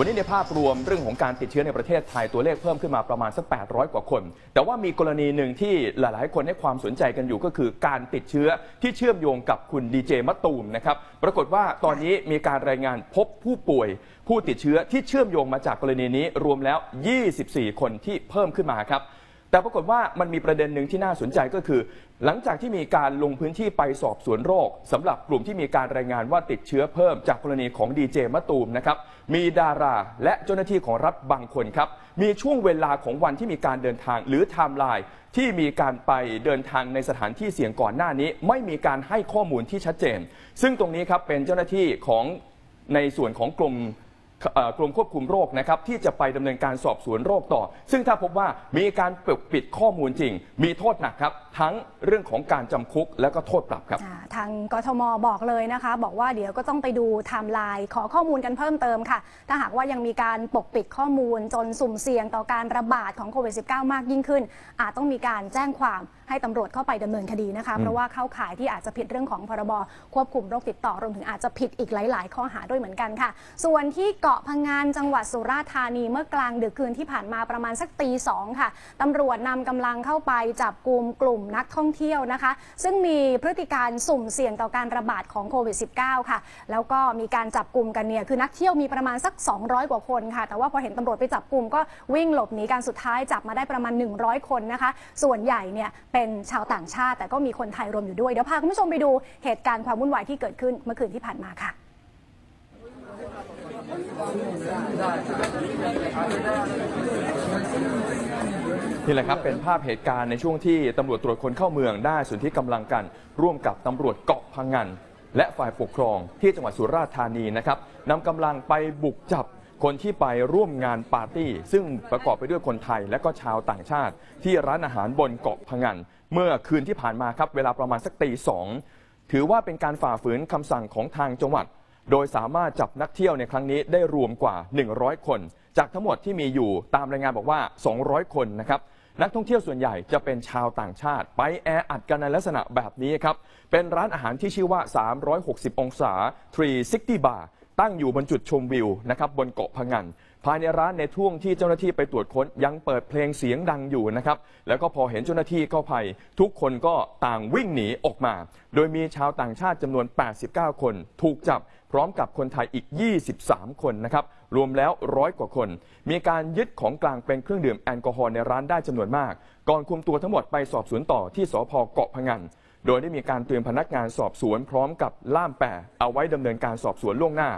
วันนี้ในภาพรวมเรื่องของการติดเชื้อในประเทศไทยตัวเลขเพิ่มขึ้นมาประมาณสัก 800 กว่าคน แต่ว่ามีกรณีหนึ่งที่หลาย ๆ คนให้ความสนใจกันอยู่ก็คือการติดเชื้อที่เชื่อมโยงกับคุณดีเจมะตูมนะครับ ปรากฏว่าตอนนี้มีการรายงานพบผู้ป่วย ผู้ติดเชื้อที่เชื่อมโยงมาจากกรณีนี้รวมแล้ว 24 คนที่เพิ่มขึ้นมาครับ แต่ปรากฏว่ามันมีประเด็นหนึ่งที่น่าสนใจก็คือ หลังจากที่มีการลงพื้นที่ไปสอบสวนโรคสำหรับกลุ่มที่มีการรายงานว่าติดเชื้อเพิ่มจากกรณีของดีเจมะตูมนะครับมีดาราและเจ้าหน้าที่ของรัฐบางคนครับ มีช่วงเวลาของวันที่มีการเดินทางหรือไทม์ไลน์ที่มีการไปเดินทางในสถานที่เสี่ยงก่อนหน้านี้ ไม่มีการให้ข้อมูลที่ชัดเจน ซึ่งตรงนี้ครับเป็นเจ้าหน้าที่ของในส่วนของกรม กรมควบคุมโรคนะครับที่จะไปดำเนินการสอบสวนโรคต่อ ซึ่งถ้าพบว่ามีการปกปิดข้อมูลจริง มีโทษหนักครับ ทั้งเรื่องของการจำคุกและก็โทษปรับครับอ่าทางกทมบอกเลยนะคะ บอกว่าเดี๋ยวก็ต้องไปดูไทม์ไลน์ขอข้อมูลกันเพิ่มเติมค่ะ ถ้าหากว่ายังมีการปกปิดข้อมูลจนสุ่มเสี่ยงต่อการระบาดของโควิด -19 มากยิ่งขึ้น อาจต้องมีการแจ้งความให้ตำรวจเข้าไปดำเนินคดีนะคะเพราะว่าเข้าข่ายที่อาจจะผิดเรื่องของพรบควบคุมโรคติดต่อรวมถึงอาจจะผิดอีกหลาย ๆ ข้อหาด้วยเหมือนกันค่ะ ส่วนที่เกาะพังงานจังหวัดสุราษฎร์ธานีเมื่อกลางดึกคืนที่ผ่านมาประมาณสักตีสองค่ะตำรวจนำกำลังเข้าไปจับกลุ่มกลุ่มนักท่องเที่ยวนะคะ ซึ่งมีพฤติการสุ่มเสี่ยงต่อการระบาดของโควิด -19 ค่ะ แล้วก็มีการจับกลุ่มกันเนี่ยคือนักเที่ยวมีประมาณสัก 200 กว่าคนค่ะ แต่ว่าพอเห็นตำรวจไปจับกลุ่มก็วิ่งหลบหนีกันสุดท้ายจับมาได้ประมาณ 100 คนนะคะ ส่วนใหญ่เนี่ยเป็นชาวต่างชาติ แต่ก็มีคนไทยรวมอยู่ด้วยเดี๋ยวพาคุณผู้ชมไปดูเหตุการณ์ความวุ่นวายที่เกิดขึ้นเมื่อคืนที่ผ่านมาค่ะ นี่แหละครับเป็นภาพเหตุการณ์ในช่วงที่ตำรวจตรวจคนเข้าเมืองได้ส่วนที่กำลังกัน ร่วมกับตำรวจเกาะพังงานและฝ่ายปกครองที่จังหวัดสุราษฎร์ธานีนะครับนำกำลังไปบุกจับคนที่ไปร่วมงานปาร์ตี้ ซึ่งประกอบไปด้วยคนไทยและก็ชาวต่างชาติ ที่ร้านอาหารบนเกาะพังงานเมื่อคืนที่ผ่านมาครับเวลาประมาณสักตีสองถือว่าเป็นการฝ่าฝืนคำสั่งของทางจังหวัด โดยสามารถจับนักเที่ยวในครั้งนี้ได้รวมกว่า 100 คน จากทั้งหมดที่มีอยู่ตามรายงานบอกว่า 200 คนนะครับนักท่องเที่ยวส่วนใหญ่จะเป็นชาวต่างชาติ ไปแออัดกันในลักษณะแบบนี้ครับ เป็นร้านอาหารที่ชื่อว่า 360 องศา 360 bar ตั้งอยู่บนจุดชมวิวนะครับบนเกาะพะงงานายในร้านในช่วงที่เจ้าหน้าที่ไปตรวจค้นยังเปิดเพลงเสียงดังอยู่นะครับ แล้วก็พอเห็นเจ้าหน้าที่เข้าไปทุกคนก็ต่างวิ่งหนีออกมา โดยมีชาวต่างชาติจำนวน 89 คน ถูกจับพร้อมกับคนไทยอีก 23 คนนะครับ รวมแล้วร้อยกว่าคน มีการยึดของกลางเป็นเครื่องดื่มแอลกอฮอล์ในร้านได้จำนวนมาก ก่อนคุมตัวทั้งหมดไปสอบสวนต่อที่สพเกาะพะงันโดยได้มีการเตรียมพนักงานสอบสวนพร้อมกับล่ามแปะเอาไว้ดำเนินการสอบสวนล่วงหน้า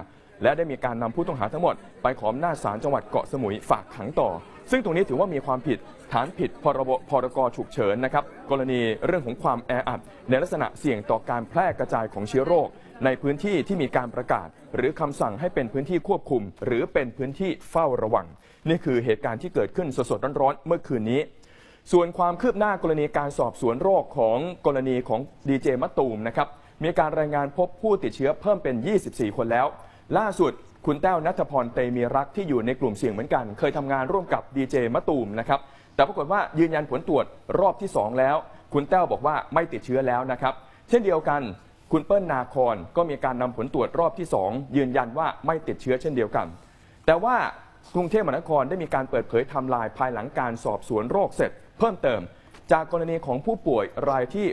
และได้มีการนำผู้ต้องหาทั้งหมดไปขออำนาจศาลจังหวัดเกาะสมุยฝากขังต่อ ซึ่งตรงนี้ถือว่ามีความผิดฐานผิดพรบพรกฉุกเฉินนะครับกรณีเรื่องของความแออัดในลักษณะเสี่ยงต่อการแพร่กระจายของเชื้อโรค ในพื้นที่ที่มีการประกาศ หรือคำสั่งให้เป็นพื้นที่ควบคุม หรือเป็นพื้นที่เฝ้าระวัง นี่คือเหตุการณ์ที่เกิดขึ้นสดๆร้อนๆเมื่อคืนนี้ส่วนความคืบหน้ากรณีการสอบสวนโรคของกรณีของดีเจมะตูมนะครับมีการรายงานพบผู้ติดเชื้อเพิ่มเป็น 24 คนแล้ว ล่าสุดคุณแต้วนัทพรเตมีรักที่อยู่ในกลุ่มเสี่ยงเหมือนกัน เคยทำงานร่วมกับดีเจมะตูมนะครับ แต่ปรากฏว่ายืนยันผลตรวจรอบที่ 2 แล้ว คุณแต้วบอกว่าไม่ติดเชื้อแล้วนะครับ เช่นเดียวกันคุณเปิ้ลนาคอนก็มีการนำผลตรวจรอบที่ 2 ยืนยันว่าไม่ติดเชื้อเช่นเดียวกัน แต่ว่ากรุงเทพมหานครได้มีการเปิดเผยไทม์ไลน์ภายหลังการสอบสวนโรคเสร็จ เพิ่มเติม จากกรณีของผู้ป่วยรายที่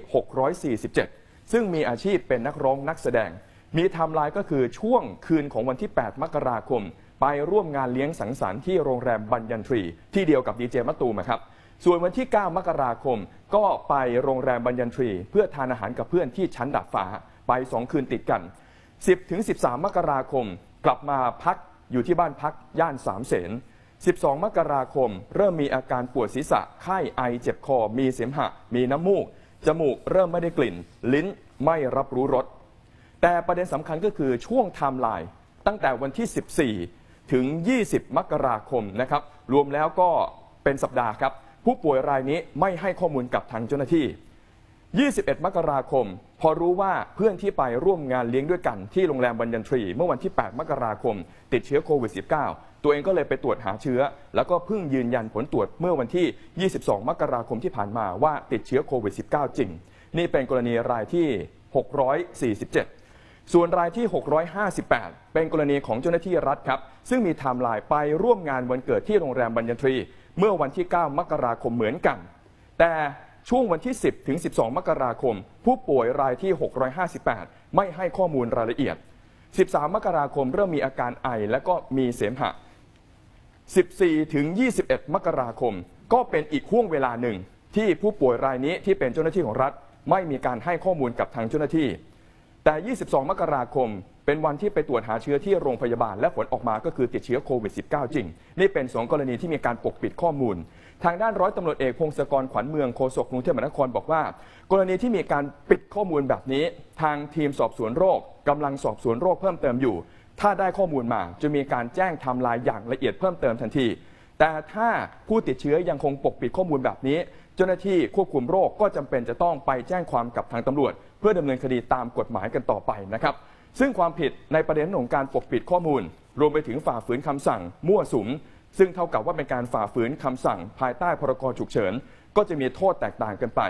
647 ซึ่งมีอาชีพเป็นนักร้องนักแสดง มีไทม์ไลน์ก็คือช่วงคืนของวันที่ 8 มกราคม ไปร่วมงานเลี้ยงสังสรรค์ที่โรงแรมบัญญันทรี ที่เดียวกับดีเจมะตูมครับส่วนวันที่ 9 มกราคม ก็ไปโรงแรมบัญญันทรี เพื่อทานอาหารกับเพื่อนที่ชั้นดาดฟ้าไป 2 คืนติดกัน 10ถึง13 มกราคม กลับมาพักอยู่ที่บ้านพักย่านสามเสน12 มกราคม เริ่มมีอาการปวดศีรษะไข้ไอเจ็บคอ มีเสมหะ มีน้ำมูก จมูกเริ่มไม่ได้กลิ่น ลิ้นไม่รับรู้รส แต่ประเด็นสำคัญก็คือช่วงไทม์ไลน์ตั้งแต่วันที่ 14 ถึง 20 มกราคมนะครับ รวมแล้วก็เป็นสัปดาห์ครับ ผู้ป่วยรายนี้ไม่ให้ข้อมูลกับทางเจ้าหน้าที่ 21 มกราคม พอรู้ว่าเพื่อนที่ไปร่วมงานเลี้ยงด้วยกันที่โรงแรมบัญญันทรี เมื่อวันที่ 8 มกราคม ติดเชื้อโควิด -19 ตัวเองก็เลยไปตรวจหาเชื้อ แล้วก็เพิ่งยืนยันผลตรวจเมื่อวันที่ 22 มกราคมที่ผ่านมาว่าติดเชื้อโควิด -19 จริง นี่เป็นกรณีรายที่ 647 ส่วนรายที่ 658 เป็นกรณีของเจ้าหน้าที่รัฐครับ ซึ่งมีไทม์ไลน์ไปร่วมงานวันเกิดที่โรงแรมบรรยันทรี เมื่อวันที่ 9 มกราคมเหมือนกัน แต่ช่วงวันที่ 10 ถึง 12 มกราคม ผู้ป่วยรายที่ 658 ไม่ให้ข้อมูลรายละเอียด 13 มกราคมเริ่มมีอาการไอและก็มีเสมหะ 14 ถึง 21 มกราคม ก็เป็นอีกห่วงเวลาหนึ่ง ที่ผู้ป่วยรายนี้ที่เป็นเจ้าหน้าที่ของรัฐ ไม่มีการให้ข้อมูลกับทางเจ้าหน้าที่ แต่ 22 มกราคม เป็นวันที่ไปตรวจหาเชื้อที่โรงพยาบาล และผลออกมาก็คือติดเชื้อโควิด -19 จริง นี่เป็นสองกรณีที่มีการปกปิดข้อมูล ทางด้านร้อยตำรวจเอกพงศกรขวัญเมืองโฆษกกรุงเทพมหานครบอกว่า กรณีที่มีการปิดข้อมูลแบบนี้ ทางทีมสอบสวนโรคกำลังสอบสวนโรคเพิ่มเติมอยู่ ถ้าได้ข้อมูลมาจะมีการแจ้งทม์ไลน์อย่างละเอียดเพิ่มเติมทันที แต่ถ้าผู้ติดเชื้อยังคงปกปิดข้อมูลแบบนี้ เจ้าหน้าที่ควบคุมโรคก็จำเป็นจะต้องไปแจ้งความกับทางตำรวจ เพื่อดำเนินคดีตามกฎหมายกันต่อไปนะครับ ซึ่งความผิดในประเด็นของการปกปิดข้อมูล รวมไปถึงฝ่าฝืนคำสั่ง มั่วสุม ซึ่งเท่ากับว่าเป็นการฝ่าฝืนคำสั่ง ภายใต้พรกฉุกเฉิน ก็จะมีโทษแตกต่างกันไป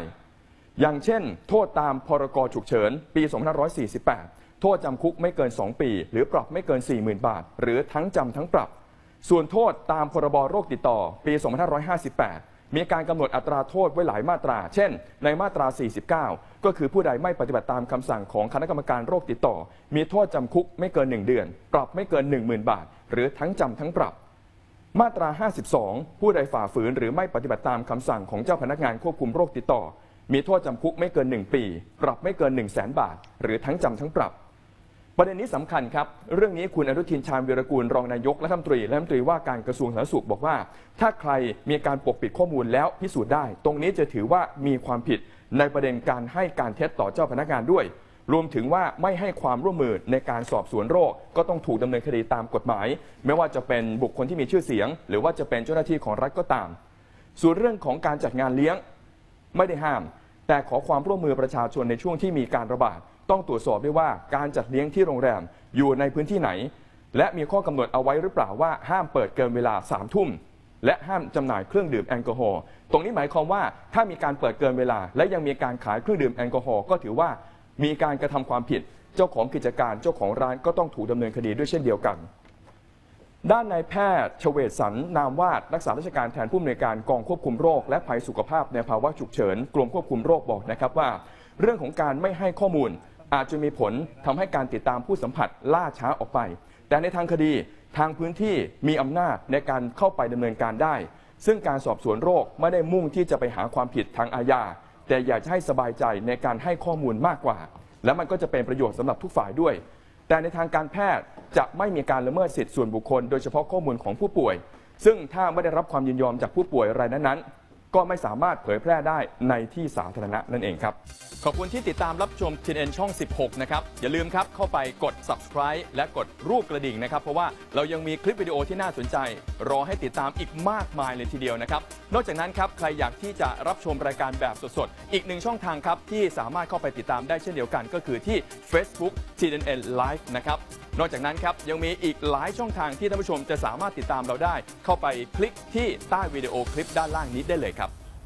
อย่างเช่น โทษตามพรกฉุกเฉิน ปี 2548 โทษจำคุกไม่เกิน 2 ปี หรือปรับไม่เกิน 40,000 บาท หรือทั้งจำทั้งปรับ ส่วนโทษตามพรบโรคติดต่อปี 2558 มีการกำหนดอัตราโทษไว้หลายมาตรา เช่น ในมาตรา 49 ก็คือผู้ใดไม่ปฏิบัติตามคำสั่งของคณะกรรมการโรคติดต่อ มีโทษจำคุกไม่เกิน 1 เดือน ปรับไม่เกิน 10,000 บาท หรือทั้งจำทั้งปรับ มาตรา 52 ผู้ใดฝ่าฝืนหรือไม่ปฏิบัติตามคำสั่งของเจ้าพนักงานควบคุมโรคติดต่อ มีโทษจำคุกไม่เกิน 1 ปี ปรับไม่เกิน 1 0 0 0 0แบาท หรือทั้งจำทั้งปรับ ประเด็นนี้สำคัญครับ เรื่องนี้คุณอนุทินชาญวีรกูลรองนายกรัฐมนตรีและรัฐมนตรีว่าการกระทรวงสาธารณสุขบอกว่า ถ้าใครมีการปกปิดข้อมูลแล้วพิสูจน์ได้ ตรงนี้จะถือว่ามีความผิดในประเด็นการให้การเท็จต่อเจ้าพนักงานด้วย รวมถึงว่าไม่ให้ความร่วมมือในการสอบสวนโรค ก็ต้องถูกดำเนินคดีตามกฎหมาย ไม่ว่าจะเป็นบุคคลที่มีชื่อเสียง หรือว่าจะเป็นเจ้าหน้าที่ของรัฐก็ตาม ส่วนเรื่องของการจัดงานเลี้ยงไม่ได้ห้าม แต่ขอความร่วมมือประชาชนในช่วงที่มีการระบาด ต้องตรวจสอบด้วยว่าการจัดเลี้ยงที่โรงแรมอยู่ในพื้นที่ไหน และมีข้อกำหนดเอาไว้หรือเปล่าว่าห้ามเปิดเกินเวลา3ามทุ่มและห้ามจำหน่ายเครื่องดื่มแอลกอฮอล์ตรงนี้หมายความว่าถ้ามีการเปิดเกินเวลา และยังมีการขายเครื่องดื่มแอลกอฮอล์ก็ถือว่ามีการกระทำความผิด เจ้าของกิจการเจ้าของร้านก็ต้องถูกดำเนินคดีด้วยเช่นเดียวกัน ด้านนายแพทย์ชเวศสันนามวาดรักษาราชการแทนผู้อำนวยการกองควบคุมโรค และภัยสุขภาพในภาวะฉุกเฉินกรมควบคุมโรคบอกนะครับว่า เรื่องของการไม่ให้ข้อมูล อาจจะมีผลทำให้การติดตามผู้สัมผัสล่าช้าออกไป แต่ในทางคดีทางพื้นที่มีอำนาจในการเข้าไปดำเนินการได้ ซึ่งการสอบสวนโรคไม่ได้มุ่งที่จะไปหาความผิดทางอาญาแต่อยากจะให้สบายใจในการให้ข้อมูลมากกว่า และมันก็จะเป็นประโยชน์สำหรับทุกฝ่ายด้วย แต่ในทางการแพทย์จะไม่มีการละเมิดสิทธิส่วนบุคคล โดยเฉพาะข้อมูลของผู้ป่วย ซึ่งถ้าไม่ได้รับความยินยอมจากผู้ป่วยรายนั้น ก็ไม่สามารถเผยแพร่ได้ในที่สาธารณะนั่นเองครับ ขอบคุณที่ติดตามรับชม TNN ช่อง 16 นะครับ อย่าลืมครับเข้าไปกด subscribe และกดรูปกระดิ่งนะครับ เพราะว่าเรายังมีคลิปวิดีโอที่น่าสนใจ รอให้ติดตามอีกมากมายเลยทีเดียวนะครับ นอกจากนั้นครับใครอยากที่จะรับชมรายการแบบสดๆ อีกหนึ่งช่องทางครับที่สามารถเข้าไปติดตามได้เช่นเดียวกัน ก็คือที่ Facebook TNN Live นะครับ นอกจากนั้นครับยังมีอีกหลายช่องทางที่ท่านผู้ชมจะสามารถติดตามเราได้ เข้าไปคลิกที่ใต้วิดีโอคลิปด้านล่างนี้ได้เลยครับ